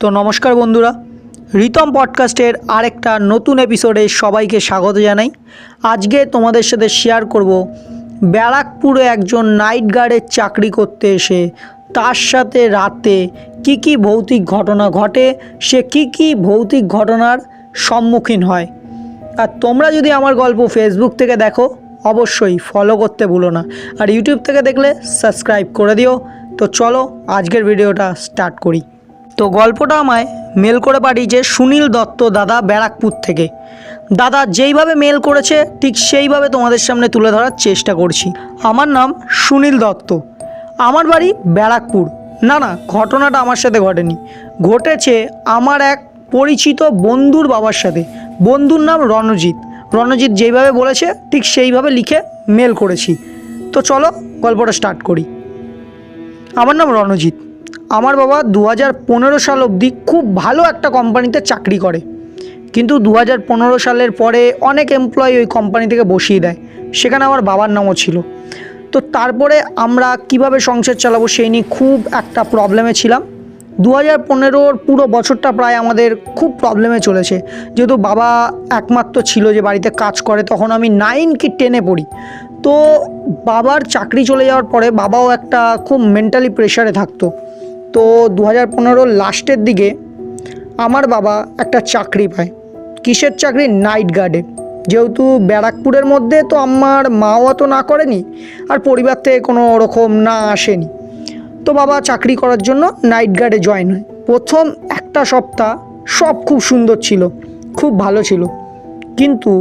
তো নমস্কার বন্ধুরা, রিতম পডকাস্টের আরেকটা নতুন এপিসোডে সবাইকে স্বাগত জানাই। আজকে তোমাদের সাথে শেয়ার করব ব্যারাকপুরে একজন নাইট গার্ডের চাকরি করতে এসে, তার সাথে রাতে কি কি ভৌতিক ঘটনা ঘটে, সে কি কি ভৌতিক ঘটনার সম্মুখীন হয়। আর তোমরা যদি আমার গল্প ফেসবুক থেকে দেখো, অবশ্যই ফলো করতে ভুলো না। আর ইউটিউব থেকে দেখলে সাবস্ক্রাইব করে দিও। তো চলো আজকের ভিডিওটা স্টার্ট করি। তো গল্পটা আমায় মেল করে পাঠিয়েছে সুনীল দত্ত দাদা ব্যারাকপুর থেকে। দাদা যেইভাবে মেল করেছে, ঠিক সেইভাবে তোমাদের সামনে তুলে ধরার চেষ্টা করছি। আমার নাম সুনীল দত্ত। আমার বাড়ি ব্যারাকপুর। না না, ঘটনাটা আমার সাথে ঘটেনি। ঘটেছে আমার এক পরিচিত বন্ধুর বাবার সাথে। বন্ধুর নাম রণজিৎ। রণজিৎ যেইভাবে বলেছে, ঠিক সেইভাবে লিখে মেল করেছি। তো চলো গল্পটা স্টার্ট করি। আমার নাম রণজিৎ। আমার বাবা দু হাজার পনেরো সাল অবধি খুব ভালো একটা কোম্পানিতে চাকরি করে। কিন্তু দু হাজার পনেরো সালের পরে অনেক এমপ্লয়ি ওই কোম্পানি থেকে বসিয়ে দেয়। সেখানে আমার বাবার নামও ছিল। তো তারপরে আমরা কীভাবে সংসার চালাবো সেই নিয়ে খুব একটা প্রবলেমে ছিলাম। দু হাজার পনেরোর পুরো বছরটা প্রায় আমাদের খুব প্রবলেমে চলেছে। যেহেতু বাবা একমাত্র ছিল যে বাড়িতে কাজ করে, তখন আমি নাইন কি টেনে পড়ি। তো বাবার চাকরি চলে যাওয়ার পরে বাবাও একটা খুব মেন্টালি প্রেশারে থাকতো। তো দু হাজার পনেরোর লাস্টের দিকে আমার বাবা একটা চাকরি পায়, কিসের চাকরি? নাইট গার্ডে। যেহেতু ব্যারাকপুরের মধ্যে তো আমার মাও অত না করেনি আর পরিবার থেকে কোনো ওরকম না আসেনি। তো বাবা চাকরি করার জন্য নাইট গার্ডে জয়েন হয়। প্রথম একটা সপ্তাহ সব খুব সুন্দর ছিল, খুব ভালো ছিল। কিন্তু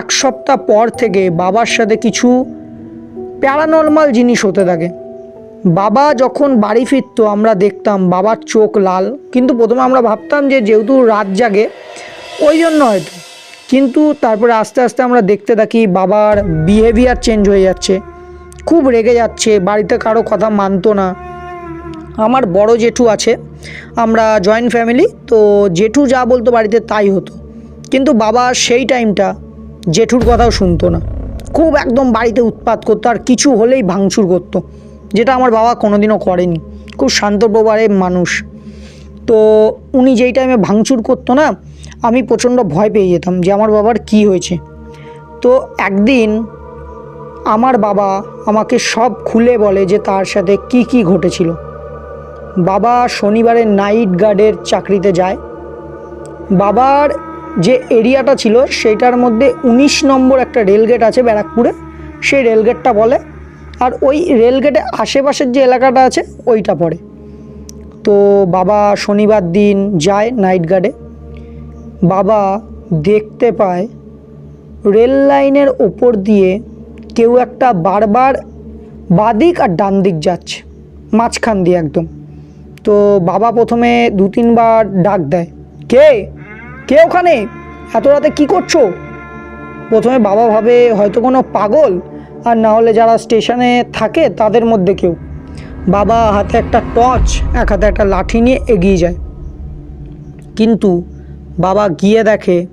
এক সপ্তাহ পর থেকে বাবার সাথে কিছু প্যারানর্মাল জিনিস হতে থাকে। বাবা যখন বাড়ি ফিরতো, আমরা দেখতাম বাবার চোখ লাল। কিন্তু প্রথমে আমরা ভাবতাম যে যেহেতু রাত জাগে, ওই জন্য হয়তো। কিন্তু তারপরে আস্তে আস্তে আমরা দেখতে থাকি বাবার বিহেভিয়ার চেঞ্জ হয়ে যাচ্ছে। খুব রেগে যাচ্ছে, বাড়িতে কারও কথা মানতো না। আমার বড় জেঠু আছে, আমরা জয়েন্ট ফ্যামিলি তো জেঠু যা বলতো বাড়িতে তাই হতো। কিন্তু বাবা সেই টাইমটা জেঠুর কথাও শুনতো না। খুব একদম বাড়িতে উৎপাত করতো, আর কিছু হলেই ভাঙচুর করতো। যেটা আমার বাবা কোনোদিনও করেনি। খুব শান্ত প্রবাহের মানুষ। তো উনি যেই টাইমে ভাঙচুর করতো না, আমি প্রচণ্ড ভয় পেয়ে যেতাম যে আমার বাবার কি হয়েছে। তো একদিন আমার বাবা আমাকে সব খুলে বলে যে তার সাথে কি কি ঘটেছিল। বাবা শনিবারে নাইট গার্ডের চাকরিতে যায়। বাবার যে এরিয়াটা ছিল সেটার মধ্যে উনিশ নম্বর একটা রেলগেট আছে ব্যারাকপুরে, সেই রেলগেটটা বলে আর ওই রেলগেটে আশেপাশের যে এলাকাটা আছে, ওইটা পড়ে। তো বাবা শনিবার দিন যায় নাইট গার্ডে। বাবা দেখতে পায় রেল লাইনের ওপর দিয়ে কেউ একটা বারবার বাদিক আর ডান দিক যাচ্ছে, মাঝখান দিয়ে একদম। তো বাবা প্রথমে দু তিনবার ডাক দেয়, কে? কে ওখানে? এত রাতে কী করছ? প্রথমে বাবা ভাবে হয়তো কোনো পাগল আর না হলে যারা স্টেশনে থাকে তাদের মধ্যে কেউ। বাবা হাতে একটা টর্চ এক হাতে একটা লাঠি নিয়ে এগিয়ে যায়। কিন্তু বাবা গিয়ে দেখে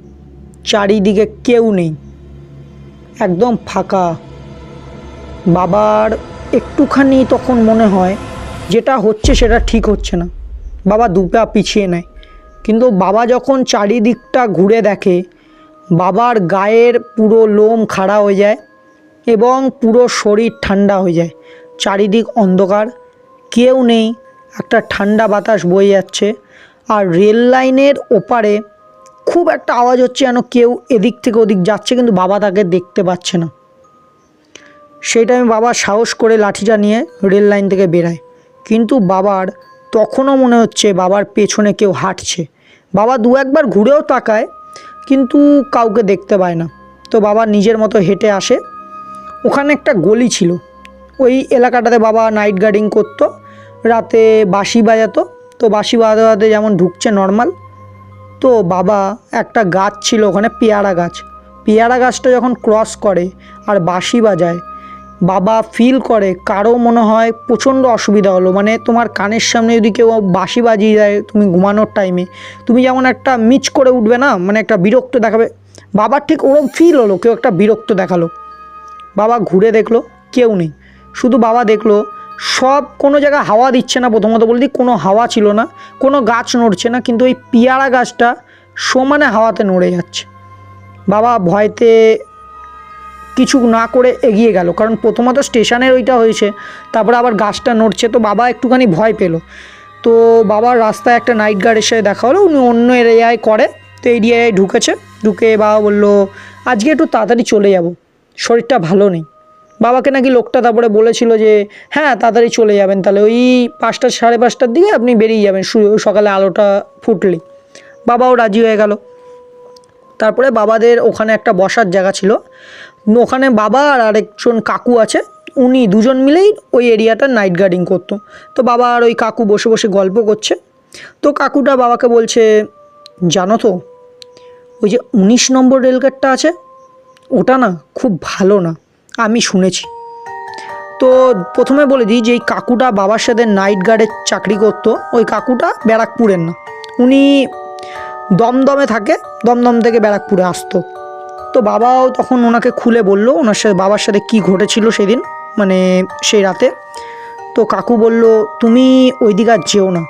চারিদিকে কেউ নেই। একদম ফাঁকা। বাবার একটুখানি তখন মনে হয় যেটা হচ্ছে সেটা ঠিক হচ্ছে না। বাবা দুপা পিছিয়ে নেয়। কিন্তু বাবা যখন চারিদিকটা ঘুরে দেখে, বাবার গায়ের পুরো লোম খাড়া হয়ে যায়। এবং পুরো শরীর ঠান্ডা হয়ে যায়। চারিদিক অন্ধকার, কেউ নেই, একটা ঠান্ডা বাতাস বয়ে যাচ্ছে আর রেল লাইনের ওপারে খুব একটা আওয়াজ হচ্ছে যেন কেউ এদিক থেকে ওদিক যাচ্ছে কিন্তু বাবা তাকে দেখতে পাচ্ছে না। সেই টাইমে বাবা সাহস করে লাঠিটা নিয়ে রেল লাইন থেকে বেরায়। কিন্তু বাবার তখনও মনে হচ্ছে বাবার পেছনে কেউ হাঁটছে। বাবা দু একবার ঘুরেও তাকায় কিন্তু কাউকে দেখতে পায় না। তো বাবা নিজের মতো হেঁটে আসে ওখানে একটা গলি ছিল। ওই এলাকাটাতে বাবা নাইট গার্ডিং করতো, রাতে বাঁশি বাজাতো। তো বাঁশি বাজাতে বাজাতে যেমন ঢুকছে নর্মাল তো বাবা একটা গাছ ছিল ওখানে, পেয়ারা গাছ। পেয়ারা গাছটা যখন ক্রস করে আর বাঁশি বাজায়, বাবা ফিল করে কারও মনে হয় প্রচণ্ড অসুবিধা হলো। মানে তোমার কানের সামনে যদি কেউ বাঁশি বাজিয়ে দেয়, তুমি ঘুমানোর টাইমে তুমি যেমন একটা মিচ করে উঠবে না মানে একটা বিরক্ত দেখাবে। বাবার ঠিক ওরম ফিল হলো, কেউ একটা বিরক্ত দেখাল। বাবা ঘুরে দেখল, কেউ নেই। শুধু বাবা দেখল, সব কোনো জায়গায় হাওয়া দিচ্ছে না প্রথমত বলে দিই কোনো হাওয়া ছিল না, কোনো গাছ নড়ছে না, কিন্তু ওই পিয়ারা গাছটা সমানে হাওয়াতে নড়ে যাচ্ছে। বাবা ভয়তে কিছু না করে এগিয়ে গেল, কারণ প্রথমত স্টেশনের ওইটা হয়েছে, তারপরে আবার গাছটা নড়ছে, তো বাবা একটুখানি ভয় পেল। তো বাবার রাস্তায় একটা নাইট গার্ড এসে দেখা হলো, উনি অন্য এরিয়ায় করে, তো এরিয়ায় ঢুকেছে, ঢুকে বাবা বলল, আজকে একটু তাড়াতাড়ি চলে যাব। শরীরটা ভালো নেই। বাবাকে নাকি লোকটা তারপরে বলেছিল যে হ্যাঁ তাড়াতাড়ি চলে যাবেন। তাহলে ওই পাঁচটা সাড়ে পাঁচটার দিকে আপনি বেরিয়ে যাবেন। সকালে আলোটা ফুটলেই বাবাও রাজি হয়ে গেল। তারপরে বাবাদের ওখানে একটা বসার জায়গা ছিল। ওখানে বাবা আর আরেকজন কাকু আছে। উনি দুজন মিলেই ওই এরিয়াটা নাইট গার্ডিং করতো। তো বাবা আর ওই কাকু বসে বসে গল্প করছে। তো কাকুটা বাবাকে বলছে, জানো তো, ওই যে উনিশ নম্বর রেলগেটটা আছে ওটা না খুব ভালো না, আমি শুনেছি। তো প্রথমে বলে দিই যে এই কাকুটা বাবার সাথে নাইট গার্ডের চাকরি করতো, ওই কাকুটা ব্যারাকপুরের না। উনি দমদমে থাকে, দমদম থেকে ব্যারাকপুরে আসতো। তো বাবাও তখন ওনাকে খুলে বলল, ওনার সাথে, বাবার সাথে কি ঘটেছিল সেদিন মানে সেই রাতে। তো কাকু বলল, তুমি ওই দিকে আর যেও না,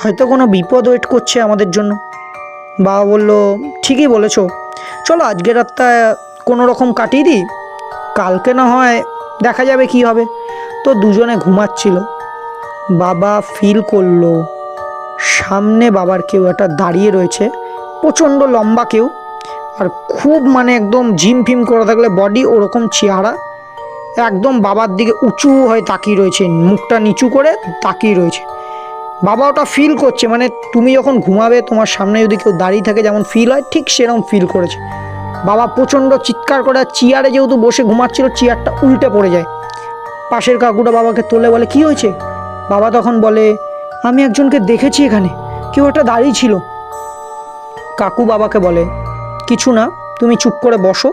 হয়তো কোনো বিপদ ওয়েট করছে আমাদের জন্য। বাবা বলল, ঠিকই বলেছ। চলো আজকের রাতটা কোনো রকম কাটিয়ে দিই? কালকে না হয় দেখা যাবে কি হবে। তো দুজনে ঘুমাচ্ছিল। বাবা ফিল করল, সামনে বাবার কেউ একটা দাঁড়িয়ে রয়েছে, প্রচণ্ড লম্বা কেউ, আর খুব মানে একদম জিম ফিম করে থাকলে বডি ওরকম চেহারা, একদম বাবার দিকে উঁচু হয়ে তাকিয়ে রয়েছে, মুখটা নিচু করে তাকিয়ে রয়েছে। বাবা ওটা ফিল করছে মানে তুমি যখন ঘুমাবে, তোমার সামনে যদি কেউ দাঁড়িয়ে থাকে যেমন ফিল হয়, ঠিক সেরকম ফিল করেছে। বাবা প্রচণ্ড চিৎকার করে চেয়ারে যেহেতু বসে ঘুমাচ্ছিল, চেয়ারটা উল্টে পড়ে যায়। পাশের কাকুটা বাবাকে তোলে বলে, কি হয়েছে? বাবা তখন বলে, আমি একজনকে দেখেছি এখানে, কেউ একটা দাঁড়িয়ে ছিল। কাকু বাবাকে বলে, কিছু না, তুমি চুপ করে বসো।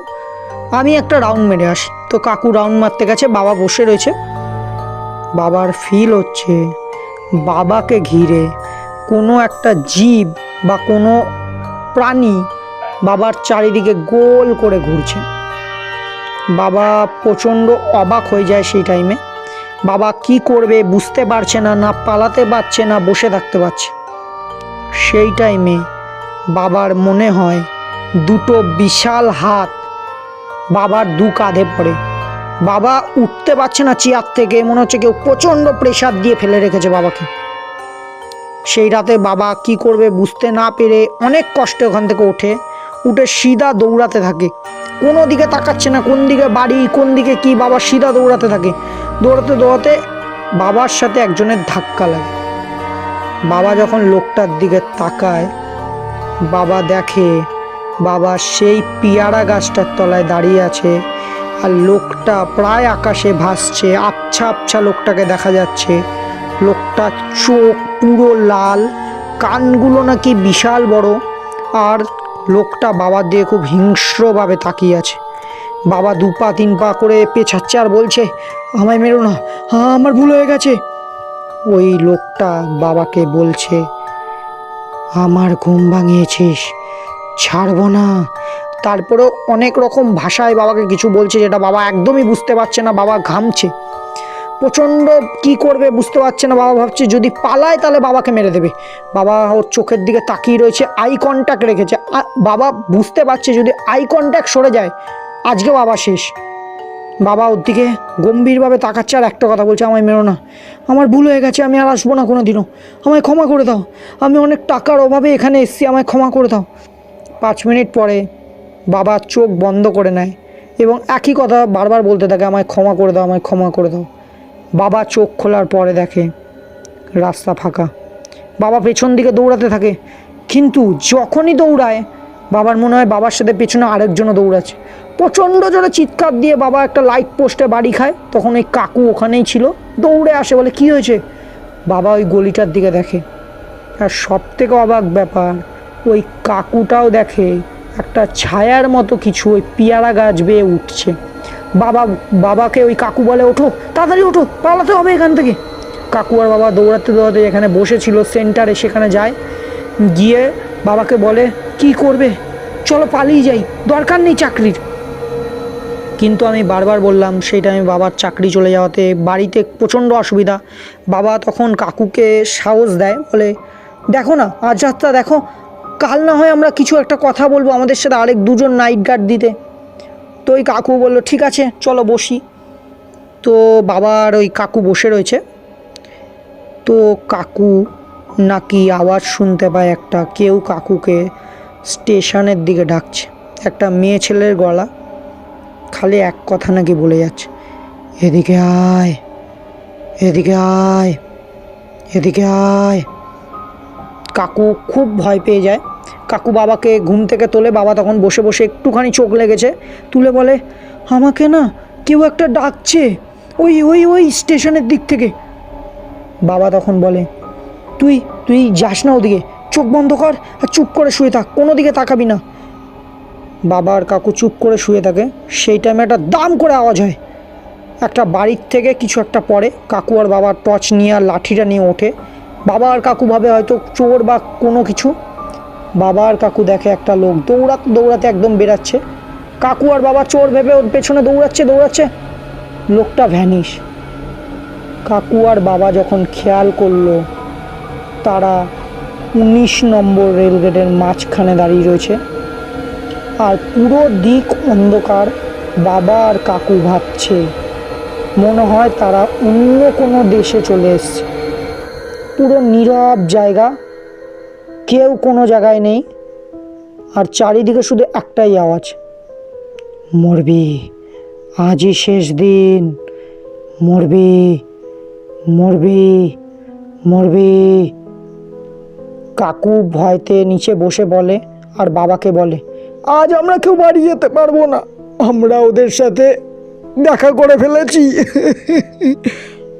আমি একটা রাউন্ড মেরে আসি। তো কাকু রাউন্ড মারতে গেছে, বাবা বসে রয়েছে। বাবার ফিল হচ্ছে বাবাকে ঘিরে কোনো একটা জীব বা কোনো প্রাণী বাবার চারিদিকে গোল করে ঘুরছে। বাবা প্রচণ্ড অবাক হয়ে যায় সেই টাইমে বাবা কি করবে বুঝতে পারছে না না পালাতে পারছে না, বসে থাকতে পারছে। সেই টাইমে বাবার মনে হয় দুটো বিশাল হাত বাবার দু কাঁধে পড়ে। বাবা উঠতে পারছে না চেয়ার থেকে, মনে হচ্ছে কেউ প্রচণ্ড প্রেশার দিয়ে ফেলে রেখেছে বাবাকে। সেই রাতে বাবা কি করবে বুঝতে না পেরে অনেক কষ্টে ওখান থেকে ওঠে। উঠে সিধা দৌড়াতে থাকে। কোনো দিকে তাকাচ্ছে না, কোন দিকে বাড়ি, কোন দিকে কি, বাবা সিধা দৌড়াতে থাকে। দৌড়াতে দৌড়াতে বাবার সাথে একজনের ধাক্কা লাগে। বাবা যখন লোকটার দিকে তাকায়, বাবা দেখে বাবা সেই পিয়ারা গাছটার তলায় দাঁড়িয়ে আছে আর লোকটা প্রায় আকাশে ভাসছে, আবছা আবছা লোকটাকে দেখা যাচ্ছে। লোকটা চোখ পুরো লাল, কানগুলো নাকি বিশাল বড় আর লোকটা বাবার দিয়ে খুব হিংস্রভাবে তাকিয়ে আছে। বাবা দু পা, তিন পা করে পেছাচ্ছে আর বলছে, আমায় মেরো না হ্যাঁ আমার ভুল হয়ে গেছে। ওই লোকটা বাবাকে বলছে, আমার ঘুম ভাঙিয়েছিস, ছাড়বো না। তারপরেও অনেক রকম ভাষায় বাবাকে কিছু বলছে যেটা বাবা একদমই বুঝতে পারছে না, বাবা ঘামছে। প্রচণ্ড কি করবে বুঝতে পারছে না, বাবা ভাবছে, যদি পালায় তাহলে বাবাকে মেরে দেবে। বাবা ওর চোখের দিকে তাকিয়ে রয়েছে আই কন্ট্যাক্ট রেখেছে। বাবা বুঝতে পারছে, যদি আই কন্ট্যাক্ট সরে যায়, আজকে বাবা শেষ। বাবা ওর দিকে গম্ভীরভাবে তাকাচ্ছে আর একটা কথা বলছে, আমায় মেরো না। আমার ভুল হয়ে গেছে, আমি আর আসব না কোনো দিনও আমায় ক্ষমা করে দাও। আমি অনেক টাকার অভাবে এখানে এসেছি, আমায় ক্ষমা করে দাও। পাঁচ মিনিট পরে বাবা চোখ বন্ধ করে নেয় এবং একই কথা বারবার বলতে থাকে, আমায় ক্ষমা করে দাও, আমায় ক্ষমা করে দাও। বাবা চোখ খোলার পরে দেখে, রাস্তা ফাঁকা। বাবা পেছন দিকে দৌড়াতে থাকে, কিন্তু যখনই দৌড়ায়, বাবার মনে হয় বাবার সাথে পেছনে আরেকজনও দৌড়াচ্ছে। প্রচণ্ড জোরে চিৎকার দিয়ে বাবা একটা লাইট পোস্টে বাড়ি খায়, তখন ওই কাকু ওখানেই ছিল, দৌড়ে আসে বলে, কি হয়েছে? বাবা ওই গলিটার দিকে দেখে। আর সব থেকে অবাক ব্যাপার, ওই কাকুটাও দেখে একটা ছায়ার মতো কিছু, ওই পেয়ারা গাছ বেয়ে উঠছে। বাবা, বাবাকে ওই কাকু বলে, ওঠো, তাড়াতাড়ি ওঠো, পালাতে হবে এখান থেকে। কাকু আর বাবা দৌড়াতে দৌড়াতে এখানে বসেছিল সেন্টারে, সেখানে যায়। গিয়ে বাবাকে বলে, কি করবে? চলো পালিয়ে যাই, দরকার নেই চাকরির। কিন্তু আমি বারবার বললাম, সেই টাইমে বাবার চাকরি চলে যাওয়াতে বাড়িতে প্রচণ্ড অসুবিধা। বাবা তখন কাকুকে সাহস দেয়, বলে, দেখো না, আজ রাতটা দেখো, কাল না হয় আমরা কিছু একটা কথা বলব আমাদের সাথে আরেক দুজন নাইট গার্ড দিতে। তো ওই কাকু বলল, ঠিক আছে, চলো বসি। তো বাবার ওই কাকু বসে রয়েছে। তো কাকু নাকি আওয়াজ শুনতে পায় একটা, কেউ কাকুকে স্টেশনের দিকে ডাকছে। একটা মেয়ে ছেলের গলা খালি এক কথা নাকি বলে যাচ্ছে, এদিকে আয় এদিকে আয় এদিকে আয়। কাকু খুব ভয় পেয়ে যায়। কাকু বাবাকে ঘুম থেকে তোলে, বাবা তখন বসে বসে একটুখানি চোখ লেগেছে। তুলে বলে, আমাকে না কেউ একটা ডাকছে ওই ওই ওই স্টেশনের দিক থেকে। বাবা তখন বলে, তুই তুই যাস না ওদিকে, চোখ বন্ধ কর আর চুপ করে শুয়ে থাক, কোনো দিকে তাকাবি না। বাবা আর কাকু চুপ করে শুয়ে থাকে, সেই টাইমে একটা দাম করে আওয়াজ হয়। একটা বাড়ির থেকে কিছু একটা পড়ে কাকু আর বাবা টর্চ নিয়ে আর লাঠিটা নিয়ে ওঠে। বাবা আর কাকু ভাবে হয়তো চোর বা কোনো কিছু। বাবা আর কাকু দেখে একটা লোক দৌড়াতে দৌড়াতে একদম বেরাচ্ছে। কাকু আর বাবা চোর ভেবে ওর পেছনে দৌড়াচ্ছে দৌড়াচ্ছে। লোকটা ভ্যানিশ। কাকু আর বাবা যখন খেয়াল করল, তারা উনিশ নম্বর রেলগেটের মাঝখানে দাঁড়িয়ে রয়েছে। আর পুরো দিক অন্ধকার, বাবা আর কাকু ভাবছে। মনে হয় তারা অন্য কোনো দেশে চলে এসছে। পুরো নীরব জায়গা। কেউ কোনো জায়গায় নেই। আর চারিদিকে শুধু একটাই আওয়াজ। মরবি, আজই শেষ দিন। মরবি মরবি মরবি। কাকু ভয়তে নিচে বসে বলে আর বাবাকে বলে, আজ আমরা কেউ বাড়ি যেতে পারব না। আমরা ওদের সাথে দেখা করে ফেলেছি।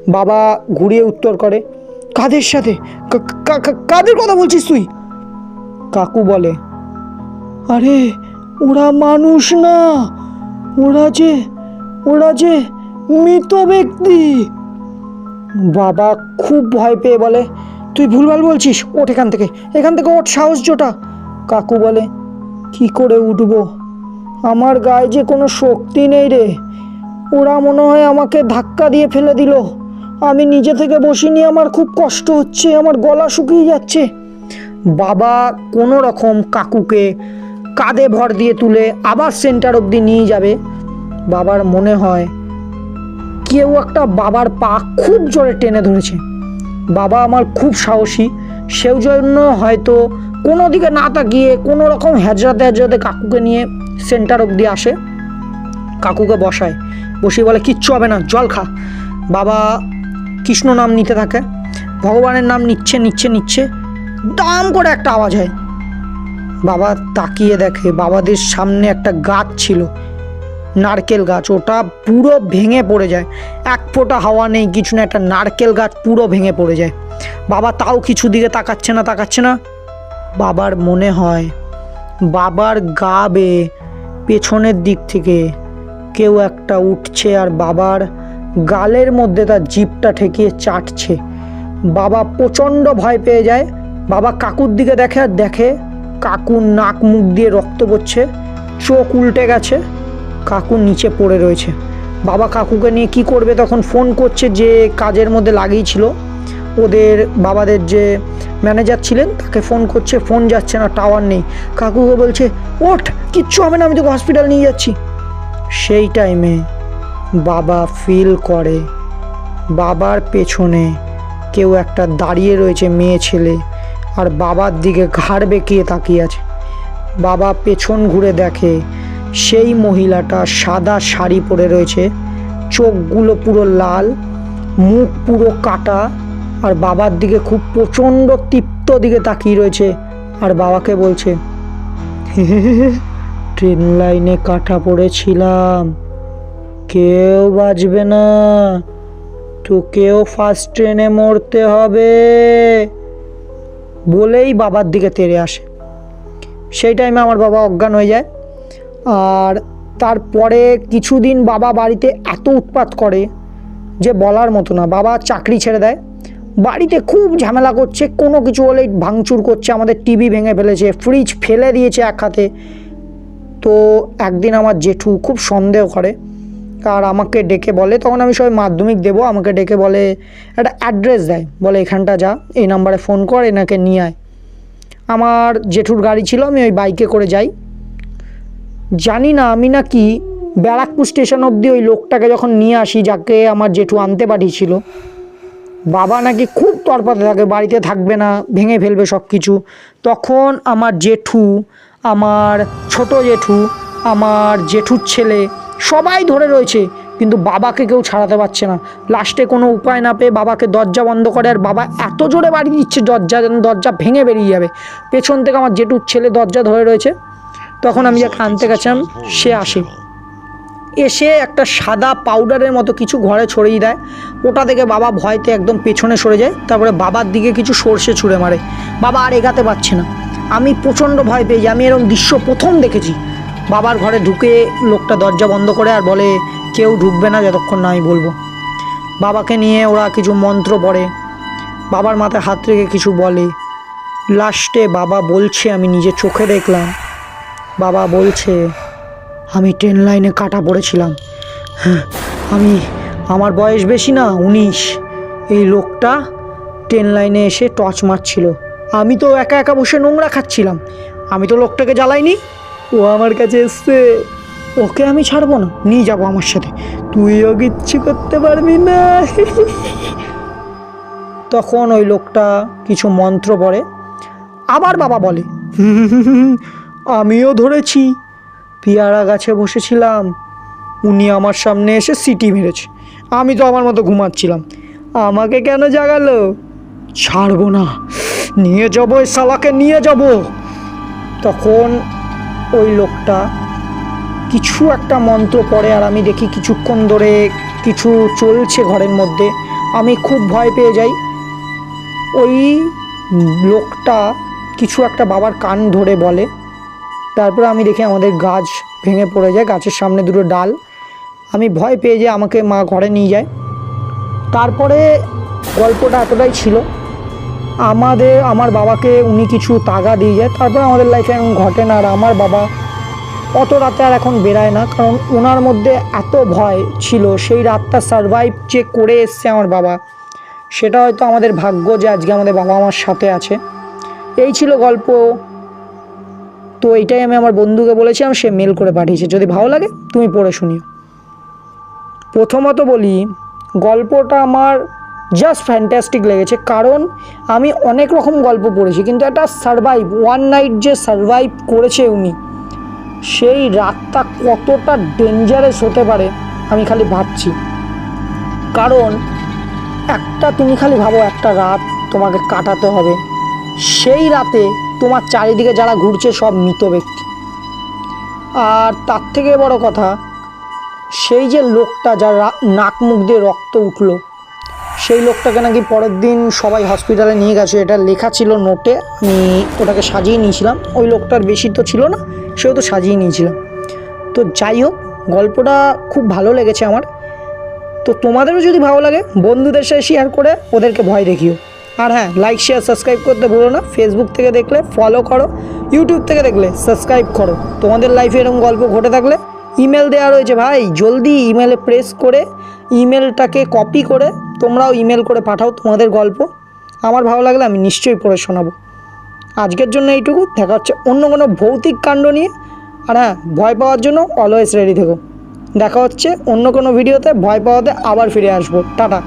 বাবা ঘুরিয়ে উত্তর করে কাদের সাথে? কাদের কথা বলছিস তুই? কাকু বলে, আরে, ওরা মানুষ না। ওরা যে ওরা যে মৃত ব্যক্তি। বাবা খুব ভয় পেয়ে বলে, তুই ভুলভাল বলছিস, ওঠ এখান থেকে। এখান থেকে ওঠ, সাহস জোটা। কাকু বলে, কি করে উঠবো? আমার গায়ে যে কোনো শক্তি নেই রে। ওরা মনে হয় আমাকে ধাক্কা দিয়ে ফেলে দিল। আমি নিজে থেকে বসিনি, আমার খুব কষ্ট হচ্ছে, আমার গলা শুকিয়ে যাচ্ছে। বাবা কোনো রকম কাকুকে কাঁধে ভর দিয়ে তুলে আবার সেন্টার অবধি নিয়ে যাবে। বাবার মনে হয় কেউ একটা বাবার পা খুব জোরে টেনে ধরেছে। বাবা আমার খুব সাহসী, সেও জন্য হয়তো কোনো দিকে না তাকিয়ে কোনো রকম হ্যাজরাতে হ্যাজরাতে কাকুকে নিয়ে সেন্টার অবধি আসে। কাকুকে বসায়, বসিয়ে বলে, কিচ্ছু হবে না, জল খা। বাবা কৃষ্ণ নাম নিতে থাকে, ভগবানের নাম নিচ্ছে নিচ্ছে নিচ্ছে, দাম করে একটা আওয়াজ হয়। বাবা তাকিয়ে দেখে, বাবাদের সামনে একটা গাছ ছিল, নারকেল গাছ, ওটা পুরো ভেঙে পড়ে যায়। এক ফোঁটা হাওয়া নেই, কিছু না, একটা নারকেল গাছ পুরো ভেঙে পড়ে যায়। বাবা তাও কিছু দিকে তাকাচ্ছে না তাকাচ্ছে না। বাবার মনে হয়, বাবার গা বেয়ে পেছনের দিক থেকে কেউ একটা উঠছে আর বাবার গালের মধ্যে তার জিপটা ঠেকিয়ে চাটছে। বাবা প্রচণ্ড ভয় পেয়ে যায়। বাবা কাকুর দিকে দেখে আর দেখে কাকুর নাক মুখ দিয়ে রক্ত পড়ছে, চোখ উল্টে গেছে, কাকু নিচে পড়ে রয়েছে। বাবা কাকুকে নিয়ে কি করবে তখন ফোন করছে যে কাজের মধ্যে লাগিয়েছিল ওদের বাবাদের যে ম্যানেজার ছিলেন তাকে ফোন করছে, ফোন যাচ্ছে না, টাওয়ার নেই। কাকুকে বলছে, ওঠ, কিচ্ছু হবে না, আমি তোকে হসপিটাল নিয়ে যাচ্ছি। সেই টাইমে বাবা ফিল করে বাবার পেছনে কেউ একটা দাঁড়িয়ে রয়েছে মেয়ে ছেলে আর বাবার দিকে ঘাড় বেঁকিয়ে তাকিয়ে আছে বাবা পেছন ঘুরে দেখে সেই মহিলাটা সাদা শাড়ি পরে রয়েছে চোখগুলো পুরো লাল মুখ পুরো কাটা আর বাবার দিকে খুব প্রচণ্ড তৃপ্ত দিকে তাকিয়ে রয়েছে আর বাবাকে বলছে ট্রেন লাইনে কাটা পড়েছিলাম কেউ বাঁচবে না। তোকেও ফার্স্ট ট্রেনে মরতে হবে। বলেই বাবার দিকে তেড়ে আসে। সেই টাইমে আমার বাবা অজ্ঞান হয়ে যায়। আর তারপরে কিছুদিন বাবা বাড়িতে এত উৎপাত করে যে বলার মতো না। বাবা চাকরি ছেড়ে দেয়। বাড়িতে খুব ঝামেলা করছে। কোনো কিছু হলেই ভাঙচুর করছে। আমাদের টিভি ভেঙে ফেলেছে। ফ্রিজ ফেলে দিয়েছে এক হাতে। তো একদিন আমার জেঠু খুব সন্দেহ করে আর আমাকে ডেকে বলে, তখন আমি সবাই মাধ্যমিক দেবো, আমাকে ডেকে বলে, একটা অ্যাড্রেস দেয়, বলে, এখানটা যা, এই নাম্বারে ফোন কর, এনাকে নিয়ে আয়। আমার জেঠুর গাড়ি ছিল, আমি ওই বাইকে করে যাই। জানি না আমি নাকি ব্যারাকপুর স্টেশন অবধি ওই লোকটাকে যখন নিয়ে আসি, যাকে আমার জেঠু আনতে পাঠিয়েছিল, বাবা নাকি খুব তরপাতে থাকে, বাড়িতে থাকবে না, ভেঙে ফেলবে সব কিছু তখন আমার জেঠু, আমার ছোট জেঠু, আমার জেঠুর ছেলে সবাই ধরে রয়েছে, কিন্তু বাবাকে কেউ ছাড়াতে পারছে না। লাস্টে কোনো উপায় না পেয়ে বাবাকে দরজা বন্ধ করে আর বাবা এত জোরে বাড়ি দিচ্ছে, দরজা যেন দরজা ভেঙে বেরিয়ে যাবে। পেছন থেকে আমার জেঠুর ছেলে দরজা ধরে রয়েছে। তখন আমি যাকে আনতে গেছিলাম, সে আসে। এসে একটা সাদা পাউডারের মতো কিছু ঘরে ছড়িয়ে দেয়। ওটা থেকে বাবা ভয়তে একদম পেছনে সরে যায়। তারপরে বাবার দিকে কিছু সর্ষে ছুঁড়ে মারে। বাবা আর এগাতে পারছে না। আমি প্রচণ্ড ভয় পেয়ে যাই। আমি এরকম দৃশ্য প্রথম দেখেছি। বাবার ঘরে ঢুকে লোকটা দরজা বন্ধ করে আর বলে, কেউ ঢুকবে না যতক্ষণ না আমি বলব। বাবাকে নিয়ে ওরা কিছু মন্ত্র পড়ে। বাবার মাথায় হাত রেখে কিছু বলে। লাস্টে বাবা বলছে, আমি নিজে চোখে দেখলাম। বাবা বলছে, আমি ট্রেন লাইনে কাটা পড়েছিলাম। হ্যাঁ আমি, আমার বয়স বেশি না, উনিশ। এই লোকটা ট্রেন লাইনে এসে টর্চ মারছিল। আমি তো একা একা বসে নোংরা খাচ্ছিলাম। আমি তো লোকটাকে জ্বালাইনি। ও আমার কাছে এসছে। ওকে আমি ছাড়বো না। নিয়ে যাব আমার সাথে। তুইও কিচ্ছু করতে পারবি না। তখন ওই লোকটা কিছু মন্ত্র পড়ে। আবার বাবা বলে, আমিও ধরেছি। পেয়ারা গাছে বসেছিলাম। উনি আমার সামনে এসে সিটি মেরেছে। আমি তো আমার মতো ঘুমাচ্ছিলাম। আমাকে কেন জাগালো? ছাড়বো না। নিয়ে যাব ওই শালাকে, নিয়ে যাব। তখন ওই লোকটা। কিছু একটা মন্ত্র পড়ে আর আমি দেখি কিছুক্ষণ ধরে কিছু চলছে ঘরের মধ্যে। আমি খুব ভয় পেয়ে যাই। ওই লোকটা কিছু একটা বাবার কান ধরে বলে। তারপরে আমি দেখি আমাদের গাছ ভেঙে পড়ে যায়, গাছের সামনে দুটো ডাল। আমি ভয় পেয়ে যাই আমাকে মা ঘরে নিয়ে যায়। তারপরে গল্পটা এতটাই ছিল আমাদের, আমার বাবাকে উনি কিছু তাগা দিয়ে যায়। তারপরে আমাদের লাইফে এখন ঘটে না, আর আমার বাবা অত রাতে আর এখন বেরায় না, কারণ ওনার মধ্যে এত ভয় ছিল, সেই রাতটা সারভাইভ যে করে এসছে আমার বাবা, সেটা হয়তো আমাদের ভাগ্য যে আজকে আমাদের বাবা আমার সাথে আছে। এই ছিল গল্প। তো এইটাই আমি আমার বন্ধুকে বলেছিলাম সে মেল করে পাঠিয়েছে। যদি ভালো লাগে, তুমি পড়ে শুনিও। প্রথমত বলি, গল্পটা আমার জাস্ট ফ্যান্টাস্টিক লেগেছে। কারণ আমি অনেক রকম গল্প পড়েছি, কিন্তু একটা সারভাইভ ওয়ান নাইট যে সারভাইভ করেছে উনি, সেই রাতটা কতটা ডেঞ্জারাস হতে পারে আমি খালি ভাবছি। কারণ একটা তুমি খালি ভাবো, একটা রাত তোমাকে কাটাতে হবে। সেই রাতে তোমার চারিদিকে যারা ঘুরছে সব মৃত ব্যক্তি। আর তার থেকে বড় কথা, সেই যে লোকটা যার নাক মুখ দিয়ে রক্ত উঠল সেই লোকটাকে নাকি পরের দিন সবাই হসপিটালে নিয়ে গেছে। এটা লেখা ছিল নোটে আমি ওটাকে সাজিয়ে নিয়েছিলাম। ওই লোকটার বেশি তো ছিল না, সেও তো সাজিয়ে নিয়েছিলাম তো যাই হোক, গল্পটা খুব ভালো লেগেছে আমার। তো তোমাদেরও যদি ভালো লাগে, বন্ধুদের সাথে শেয়ার করে ওদেরকে ভয় দেখিও। আর হ্যাঁ লাইক শেয়ার সাবস্ক্রাইব করতে ভুলো না। ফেসবুক থেকে দেখলে ফলো করো ইউটিউব থেকে দেখলে সাবস্ক্রাইব করো। তোমাদের লাইফে এরকম গল্প ঘটে থাকলে ইমেল দেওয়া রয়েছে। ভাই, জলদি ইমেলে প্রেস করে ইমেলটাকে কপি করে তোমরাও ইমেল করে পাঠাও তোমাদের গল্প। আমার ভালো লাগলে আমি নিশ্চয়ই পড়ে শোনাবো। আজকের জন্য এইটুকু, দেখা হচ্ছে অন্য কোনো ভৌতিক কাণ্ড নিয়ে। আর হ্যাঁ ভয় পাওয়ার জন্য অলওয়েজ রেডি থেকো। দেখা হচ্ছে অন্য কোনো ভিডিওতে ভয় পাওয়াতে আবার ফিরে আসব। টাটা।